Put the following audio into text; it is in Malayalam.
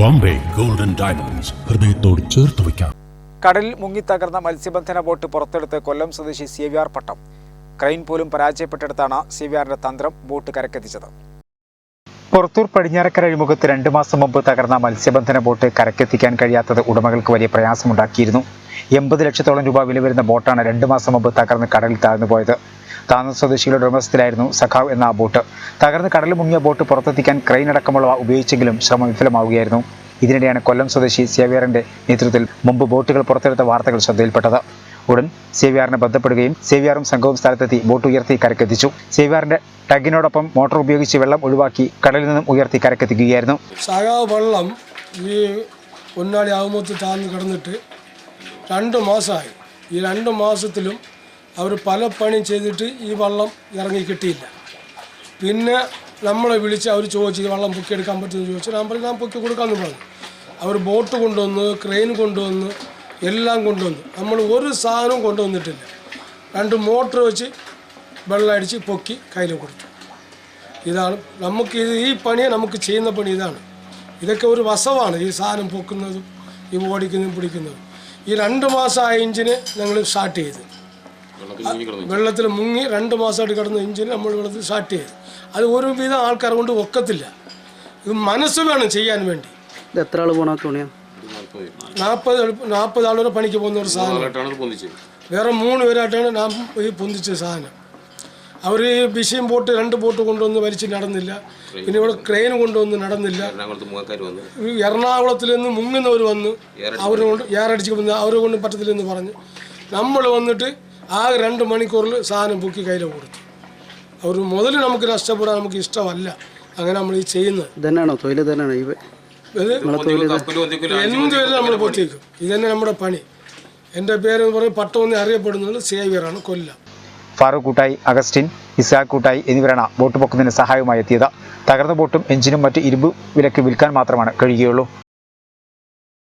ബോംബെ. ഗോൾഡൻ ഡയമണ്ട്സ് ഹൃദയത്തോട് ചേർത്ത് വയ്ക്കാം. കടലിൽ മുങ്ങിത്തകർന്ന മത്സ്യബന്ധന ബോട്ട് പുറത്തെടുത്ത് കൊല്ലം സ്വദേശി സേവ്യാർ പട്ടം. ക്രൈൻ പോലും പരാജയപ്പെട്ടെടുത്താണ് സേവ്യാറിന്റെ തന്ത്രം ബോട്ട് കരക്കെത്തിച്ചത്. പുറത്തൂർ പടിഞ്ഞാറക്കര അഴിമുഖത്ത് രണ്ടു മാസം മുമ്പ് തകർന്ന മത്സ്യബന്ധന ബോട്ട് കരക്കെത്തിക്കാൻ കഴിയാത്തത് ഉടമകൾക്ക് വലിയ പ്രയാസമുണ്ടാക്കിയിരുന്നു. എൺപത് ലക്ഷത്തോളം രൂപ വില വരുന്ന ബോട്ടാണ് രണ്ടു മാസം മുമ്പ് തകർന്ന് കടലിൽ താഴ്ന്നു പോയത്. താന്ന സ്വദേശികളുടെ ഉടമസ്ഥത്തിലായിരുന്നു സഖാവ് എന്ന ബോട്ട്. തകർന്ന് കടലിൽ മുങ്ങിയ ബോട്ട് പുറത്തെത്തിക്കാൻ ക്രെയിൻ അടക്കമുള്ളവ ഉപയോഗിച്ചെങ്കിലും ശ്രമം വിഫലമാവുകയായിരുന്നു. ഇതിനിടെയാണ് കൊല്ലം സ്വദേശി സേവിയാറിന്റെ നേതൃത്വത്തിൽ മുമ്പ് ബോട്ടുകൾ പുറത്തെടുത്ത വാർത്തകൾ ശ്രദ്ധയിൽപ്പെട്ടത്. ഉടൻ സേവ്യാറിനെ ബന്ധപ്പെടുകയും സേവ്യാറും സംഘവും സ്ഥലത്തെത്തി ബോട്ട് ഉയർത്തി കരക്കെത്തിച്ചു. സേവ്യാറിന്റെ ടഗിനോടൊപ്പം മോട്ടോർ ഉപയോഗിച്ച് വെള്ളം ഒഴിവാക്കി കടലിൽ നിന്നും ഉയർത്തി കരക്കെത്തിക്കുകയായിരുന്നു. സഖാവ് വെള്ളം ഈ പൊന്നാടി ആകുമ്പോൾ താഴ്ന്നു കിടന്നിട്ട് രണ്ട് മാസമായി. ഈ രണ്ട് മാസത്തിലും അവർ പല പണിയും ചെയ്തിട്ട് ഈ വള്ളം ഇറങ്ങി കിട്ടിയില്ല. പിന്നെ നമ്മളെ വിളിച്ച് അവർ ചോദിച്ചു ഈ പൊക്കി പൊക്കിയെടുക്കാൻ പറ്റുമെന്ന് ചോദിച്ചു ഞാൻ പറഞ്ഞു ഞാൻ പൊക്കി കൊടുക്കാമെന്ന് പറഞ്ഞു. അവർ ബോട്ട് കൊണ്ടുവന്ന് ക്രെയിൻ കൊണ്ടുവന്ന് എല്ലാം കൊണ്ടുവന്നു നമ്മൾ ഒരു സാധനവും കൊണ്ടുവന്നിട്ടില്ല. രണ്ട് മോട്ടർ വെച്ച് വെള്ളം അടിച്ച് പൊക്കി കയ്യിൽ കൊടുത്തു. ഇതാണ് നമുക്ക് ഇത് ഈ പണിയെ നമുക്ക് ചെയ്യുന്ന പണി ഇതാണ്. ഇതൊക്കെ ഒരു വസവാണ് ഈ സാധനം പൊക്കുന്നതും ഈ ഓടിക്കുന്നതും പിടിക്കുന്നതും. ഈ രണ്ട് മാസം ആ എഞ്ചിന് ഞങ്ങൾ സ്റ്റാർട്ട് ചെയ്ത്. വെള്ളത്തിൽ മുങ്ങി രണ്ട് മാസമായിട്ട് കിടന്ന എഞ്ചിൻ നമ്മൾ വെള്ളത്തിൽ സ്റ്റാർട്ട് ചെയ്ത്. അത് ഒരു വിധം ആൾക്കാർ കൊണ്ട് ഒക്കത്തില്ല. ഇത് മനസ്സ് വേണം ചെയ്യാൻ വേണ്ടി. ഇത് എത്ര ആൾ പോണ തുണിയാ? നാൽപ്പത്. നാൽപ്പത് ആളുടെ പണിക്ക് പോകുന്ന ഒരു സാധനം. വേറെ മൂന്ന് പേരായിട്ടാണ് ഞാൻ ഈ പൊന്തിച്ച സാധനം. അവർ ഈ വിഷയം ബോട്ട് രണ്ട് ബോട്ട് കൊണ്ടുവന്ന് വലിച്ച് നടന്നില്ല. പിന്നെ ഇവിടെ ക്രെയിൻ കൊണ്ടുവന്ന് നടന്നില്ല. എറണാകുളത്തിൽ നിന്ന് മുങ്ങുന്നവർ വന്ന്. അവരെ കൊണ്ട് ഏറടിച്ച് വന്ന് അവരെ കൊണ്ട് പറ്റത്തില്ലെന്ന് പറഞ്ഞ്. നമ്മൾ വന്നിട്ട് ആകെ രണ്ട് മണിക്കൂറിൽ സാധനം പൊക്കി കയ്യിൽ കൊടുത്തു. അവർ മുതൽ നമുക്ക് നഷ്ടപ്പെടാൻ നമുക്ക് ഇഷ്ടമല്ല. അങ്ങനെ നമ്മൾ ഈ ചെയ്യുന്നത്. ഇതന്നെയാണോ? തൊഴിൽ തന്നെയാണോ എന്തുവരെ നമ്മൾ പൊത്തിക്കും ഇതന്നെ നമ്മുടെ പണി. എന്റെ പേരെന്ന് പറഞ്ഞ് പട്ടമെന്ന് അറിയപ്പെടുന്നത് സേവിയറാണ് കൊല്ലം. ഫാറൂഖ് കൂട്ടായി അഗസ്റ്റിൻ ഇസാഖ് കൂട്ടായി എന്നിവരാണ് ബോട്ട് പൊക്കുന്നതിന് സഹായമായി എത്തിയത്. തകർന്ന ബോട്ടും എഞ്ചിനും മറ്റ് ഇരുമ്പ് വിലക്ക് വിൽക്കാൻ മാത്രമാണ് കഴിയുകയുള്ളൂ.